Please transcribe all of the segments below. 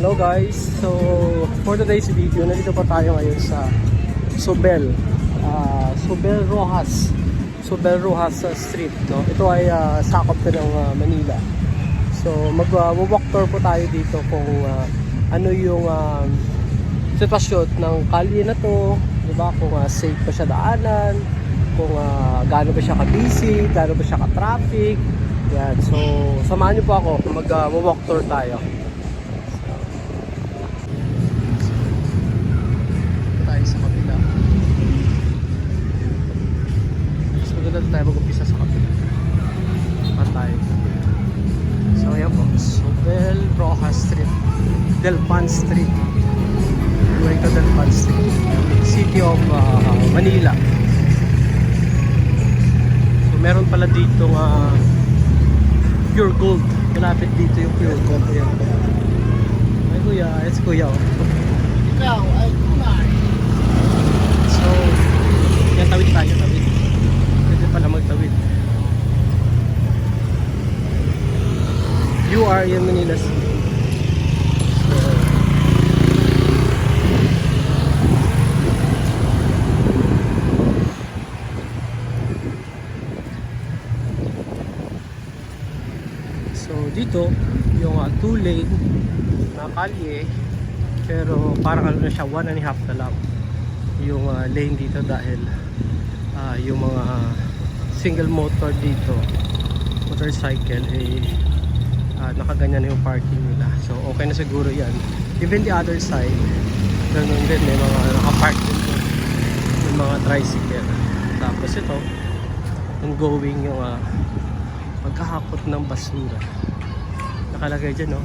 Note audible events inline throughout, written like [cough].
Hello guys! So, for today's video, nandito pa tayo ngayon sa Sobel. ah Sobel Rojas. Sobel Rojas Street. No? Ito ay ah, sakop ko ng ah, Manila. So, mag-walk tour po tayo dito kung ah, ano yung ah, sitwasyon ng kalye na to. Diba? Kung ah, safe pa siya daanan, kung ah, gaano ba siya ka-busy, gaano ba siya ka-traffic. Yan. So, samahan niyo po ako. Mag-walk tour tayo. tayo In Manila City. So, dito, yung uh, two lane na kalye, pero parang ano na siya, one and a half na lang yung uh, lane dito dahil ah, yung mga single motor dito motorcycle eh ah, nakaganyan na yung parking nila. So okay na siguro yan. Even the other side ganun din may mga nakapark din yung mga tricycle. Tapos ito ongoing yung uh, pagkahakot ng basura. Nakalagay dyan no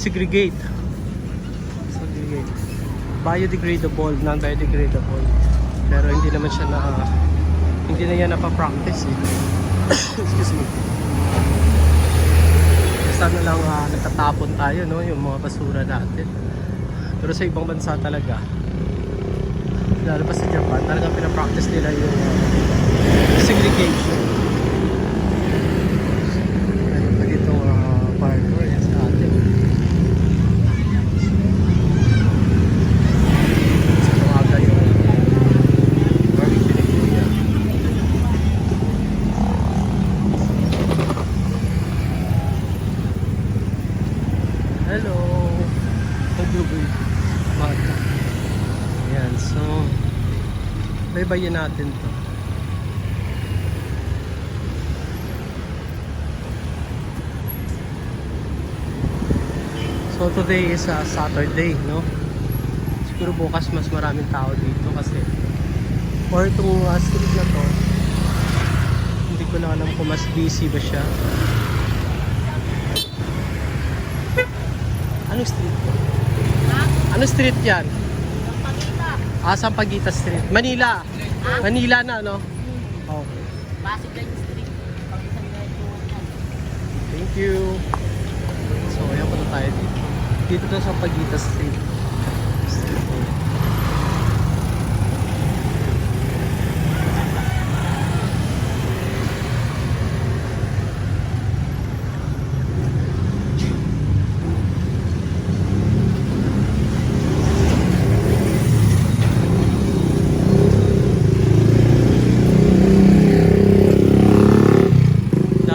segregate. Segregate. Biodegradable, non-biodegradable. Pero hindi naman siya na hindi na yan napapractice eh. [coughs] Excuse me. Sana lang uh, nagtatapon tayo no, yung mga basura natin. Pero sa ibang bansa talaga, lalo pa sa Japan, talaga pinapractice nila yung uh, segregation. Meron pa dito uh, parkour yan sa atin. Sa umaga yung barbecue ni Kuya. Hello! Pagluboy. Umaga. Ayan, so baybayin natin to. So today is a Saturday, no? siguro bukas mas maraming tao dito kasi or itong uh, street na to hindi ko na alam kung mas busy ba siya anong street to? Anong street yan? Pagkita. ah Street Manila Manila na no? okay. Pasig lang yung street. Pag isang thank you. So ayan pa na tayo dito. Dito to sa Street Street food.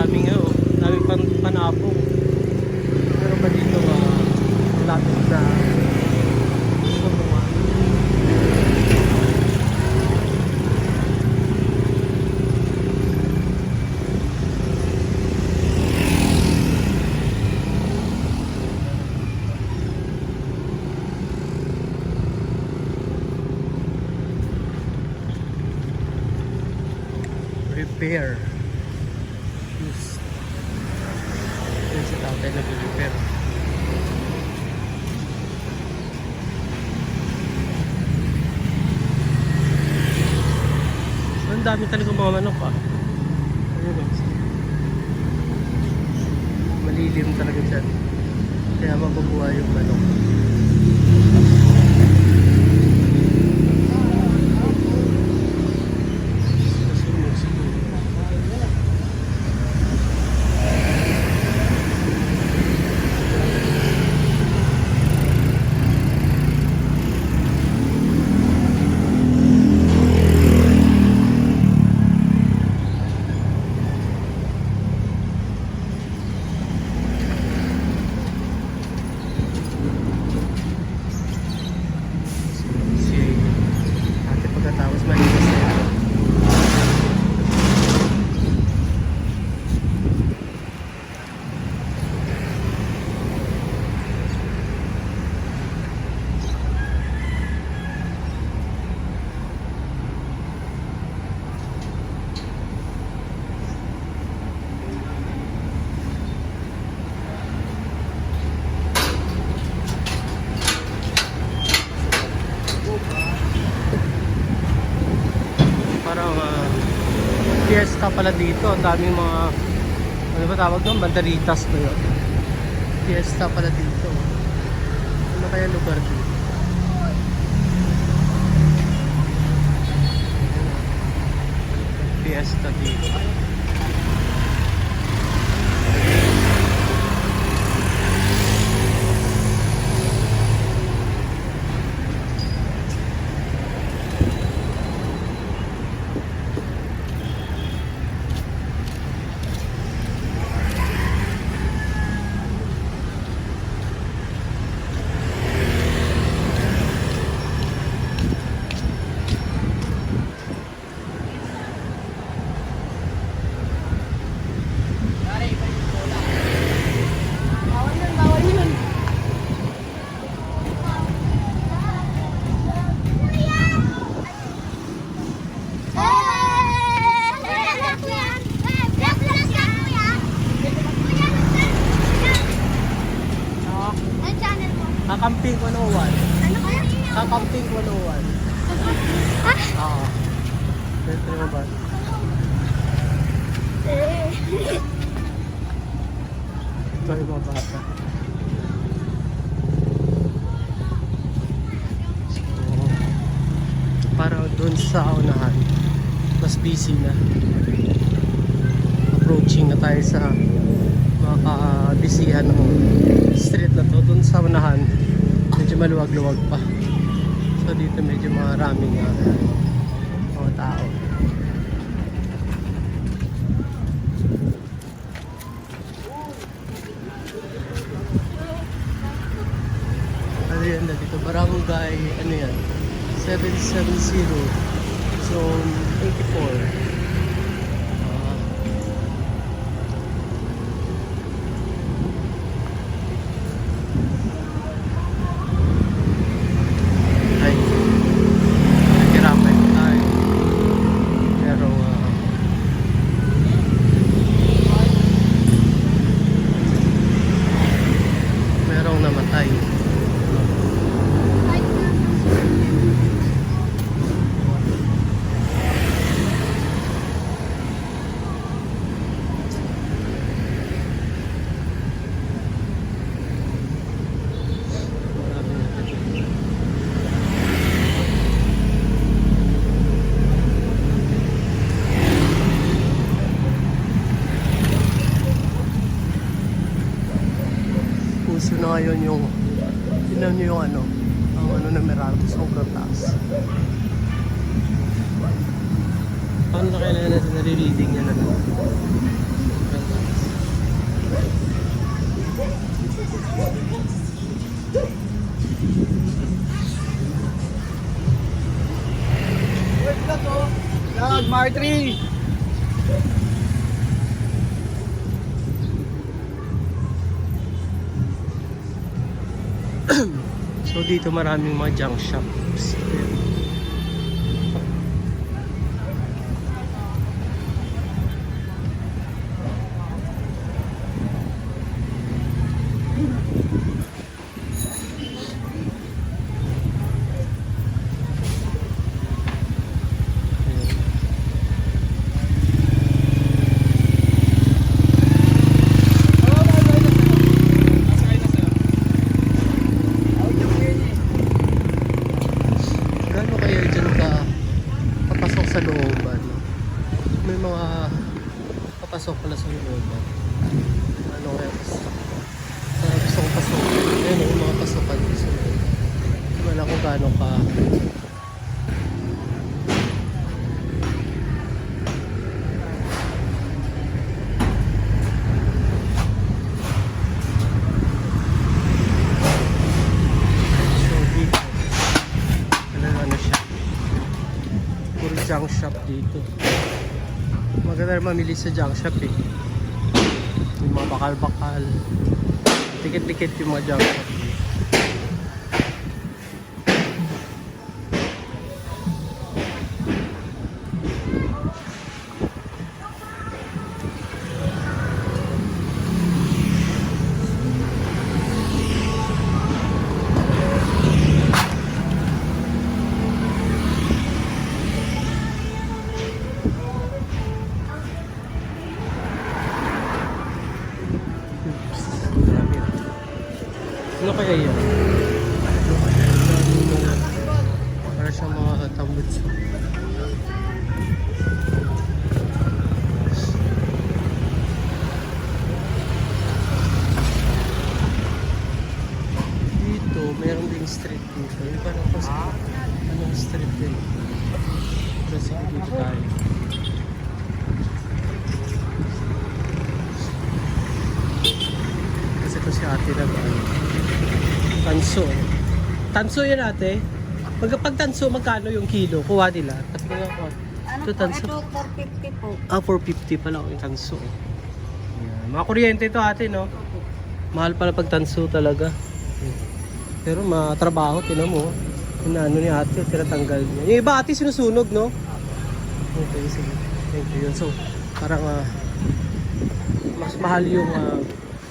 dami nga oh dami pan panabong pero ba dito uh, lapit na ito mga repair shoes yun si tatay nag-repair ang dami talaga mga manok ah. Ayun oh. malilim talaga dyan kaya mabubuhay yung manok fiesta pala dito. Ang daming mga, ano ba tawag doon? Banderitas to yun. Fiesta pala dito. Ano kaya lugar dito? Fiesta dito. Bawal yun, bawal yun. Ah, Kakamping 101. Kakamping 101. Oo. Pwede mo ba? Ito yung mga bata. So, parang doon sa unahan, mas busy na. Approaching na tayo sa mga kabisihan ng street na to. Doon sa unahan, medyo maluwag-luwag pa. So dito medyo maraming uh, mga tao. ano yan na dito, barangay, ano yan, 770, zone 84. Ah. ay, nagkirapan tayo. Pero, ah, merong namatay. Marami na puso na ngayon yung tinan nyo yung ano ang ano na Meralco sobrang taas. Paano na kailangan natin nare-reading yan ano? Sobrang taas Lag, Martri! So dito maraming mga junk shops. Gaano kaya dyan ka papasok sa looban? May mga papasok pala sa looban. Ano kaya pas uh, gusto kong pasok. Ayun yung mga pasokan. So, wala kung gaano ka ano junk shop dito. Rin mamili sa junk shop eh. Yung mga bakal-bakal. Tikit-tikit yung mga junk shop. Tanso yan ate. Pag, pag tanso, magkano yung kilo? Kuha nila. Tapos nga ko. Ano Ito, po, tanso. ito 450 po. Ah, 450 pala yung tanso. Yan. Mga kuryente ito ate, no? Mahal pala pag tanso talaga. Pero matrabaho, tinan mo. Inaano ni ate, tinatanggal niya. Yung iba ate sinusunog, no? Okay, sige. Thank you. So, parang ah, mas mahal yung ah,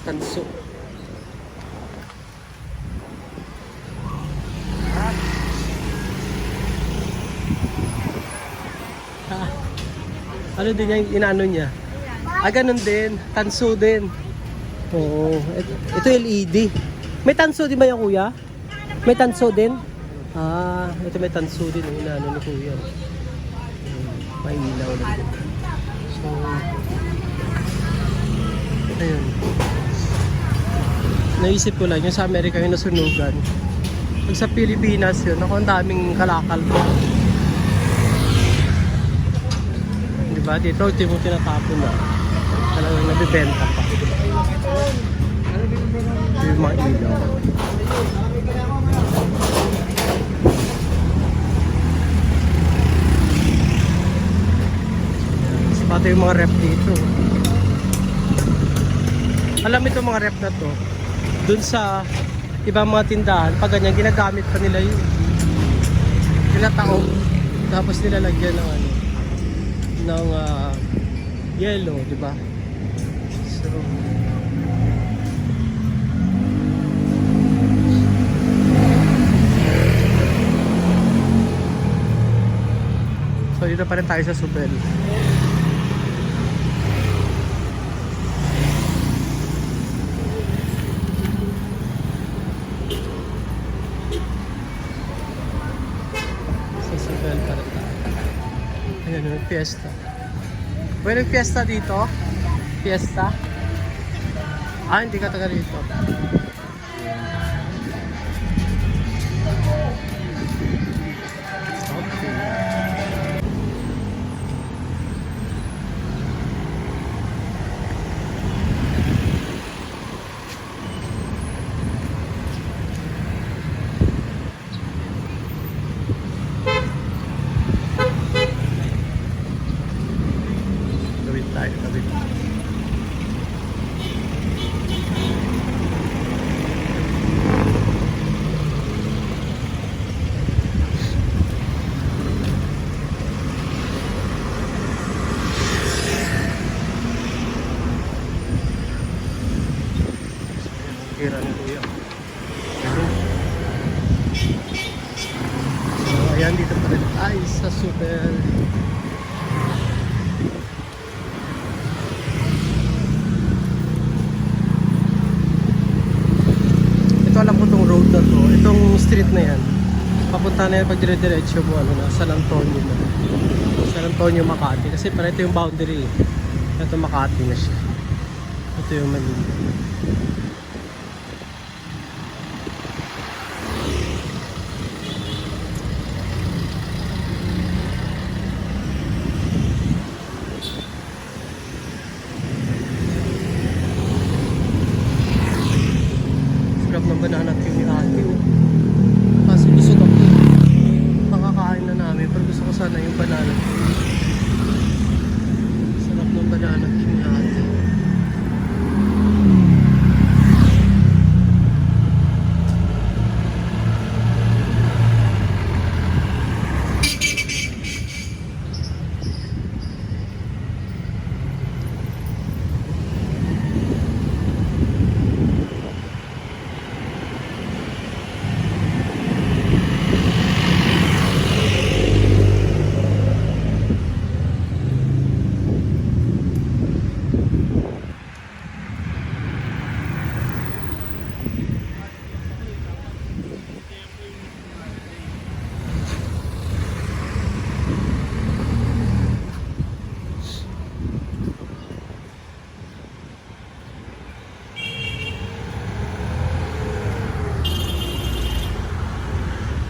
tanso. Ah, ano din yung inaano niya? Ah, ganun din. Tanso din. Oo. Ito, ito LED. May tanso din ba yung kuya? May tanso din? Ah, ito may tanso din. Yung inaano ni kuya. Hmm, May ilaw na din. So, ayun. Naisip ko lang, yung sa Amerika yung nasunugan. Pag sa Pilipinas yun, ako ang daming kalakal po. Di ba? Dito, ito mo tinatapon na. Talagang nabibenta pa. Ito yung mga ilaw. Pati yung mga rep dito. Alam itong mga rep na to, dun sa ibang mga tindahan, pag ganyan, ginagamit pa nila yun. Tinataob, tapos nilalagyan ng ano, ng ah, yellow, di ba? So, So dito pa rin tayo sa Subel. Sa Subel pa rin tayo. Ayan, may fiesta. Pwede fiesta dito? Fiesta? Ah, hindi ka taga rito. So, ayan dito pa rin tayo sa super Ito alam ko tong road na to, itong street na yan. Papunta na yan pag dire-diretso mo ano na, San Antonio na. San Antonio, Makati. Kasi para ito yung boundary. eh. Ito Makati na siya. Ito yung Manila. Sarap ng banana cue ni ate. oh. Kaso busog ako. Pakakain na namin. Pero gusto ko sana yung banana cue. Sarap ng banana cue ni ate.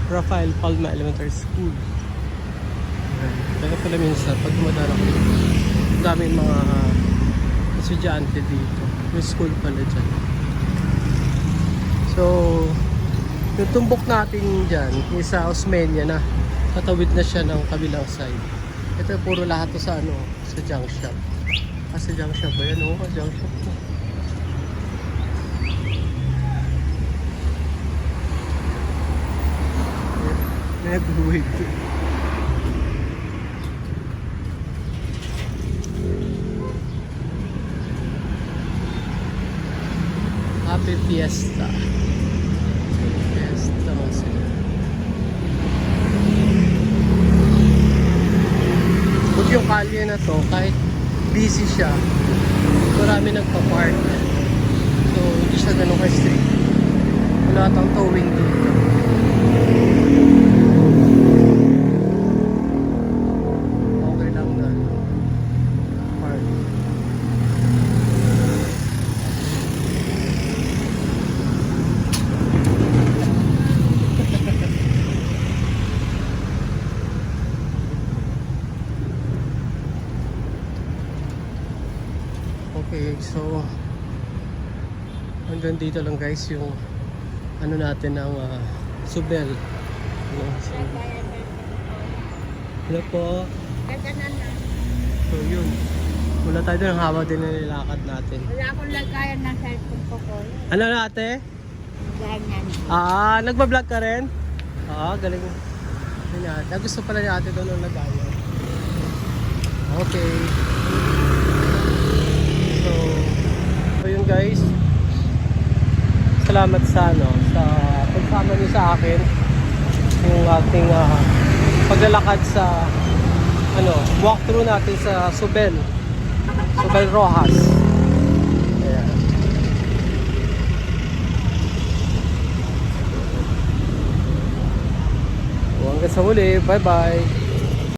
Rafael Palma Elementary School. Kaya pala minsan, pag dumadaan ako dito, daming mga estudyante dito. May school pala dyan. So, yung tumbok natin dyan, is sa Osmeña na. Tatawid na siya ng kabilang side. Ito puro lahat to sa ano, sa junk shop. Ah, sa junk shop ba yan? Oo, junk shop Nag-wait. Happy Fiesta. Fiesta sila. Buti yung kalye na to, kahit busy siya, marami nagpa-park. So, hindi siya ganun ka-strict. Wala tang towing dito. Okay lang na. Park. Okay, so hanggang dito lang guys yung ano natin ng ah, Subel. Ano, so, hello po. Na. So yun. Wala tayo doon, haba din na nilakad natin. Wala akong lagayan ng cellphone ko ko. Ano na ate? Ganyan. Ah, nagbablog ka rin? Ah, galing. Ah, gusto pala ni ate doon ang lagayan. Okay. So, so yun guys. Salamat sa ano, sa pagsama niyo sa akin. Yung ating ah, paglalakad sa ano, walkthrough natin sa Subel. Subel Rojas. Ayan. Hanggang sa muli. Bye-bye.